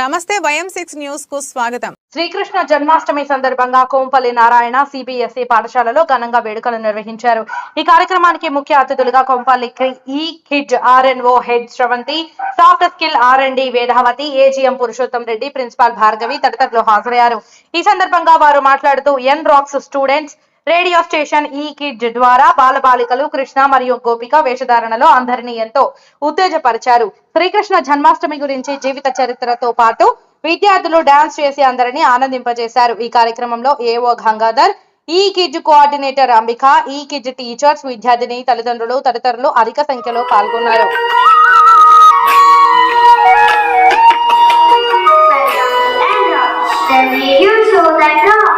నమస్తే వయం సిక్స్ న్యూస్కు స్వాగతం. శ్రీకృష్ణ జన్మాష్టమి సందర్భంగా కోంపల్లి నారాయణ సిబిఎస్ఈ పాఠశాలలో ఘనంగా వేడుకలు నిర్వహించారు. ఈ కార్యక్రమానికి ముఖ్య అతిథులుగా Kompally E kid RNO head Sravanthi soft skill R and D Vedavathi AGM Purushottam Reddy principal Bhargavi తదితరులు హాజరయ్యారు. ఈ సందర్భంగా వారు మాట్లాడుతూ N rocks students radio station E kid ద్వారా బాలబాలికలు కృష్ణ మరియు గోపిక వేషధారణలో అందరినీ ఎంతో ఉత్తేజపరిచారు. శ్రీకృష్ణ జన్మాష్టమి గురించి జీవిత చరిత్రతో పాటు విద్యార్థులు డాన్స్ చేసి అందరినీ ఆనందింపజేశారు. ఈ కార్యక్రమంలో ఏఓ గంగాధర్ ఈ కిడ్ కోఆర్డినేటర్ అంబిక ఈ కిడ్ టీచర్స్ విద్యార్థిని తల్లిదండ్రులు తదితరులు అధిక సంఖ్యలో పాల్గొన్నారు. Then you show that